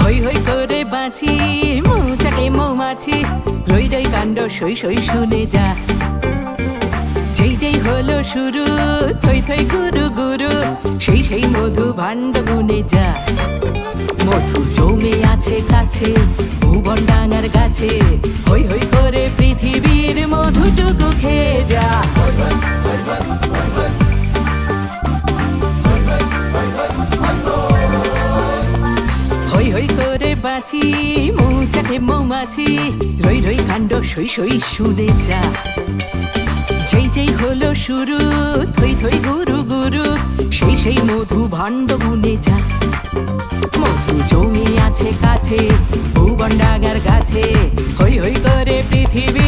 হই হই করে বাঁচি মৌচাকে মৌমাছি, রই রই কাণ্ড, সই সই শুনে যা। যেই যেই হলো শুরু, থই থই গুরু গুরু, সেই সেই মধু ভাণ্ড গুনে যা। মধু জমে আছে কাছে, ভুবন ডাঙার গাছে হৈ হই করে পৃথিবীর হই করে বাঁচি মৌচাকে মৌমাছি রই রই কাণ্ড সই সই শুনে যা। যেই যেই হলো শুরু, থই থই গুরু গুরু, সেই সেই মধু ভাণ্ড গুনে যা। মধু জমি আছে কাছে, ভুবন ডাঙার গাছে হই হই করে যা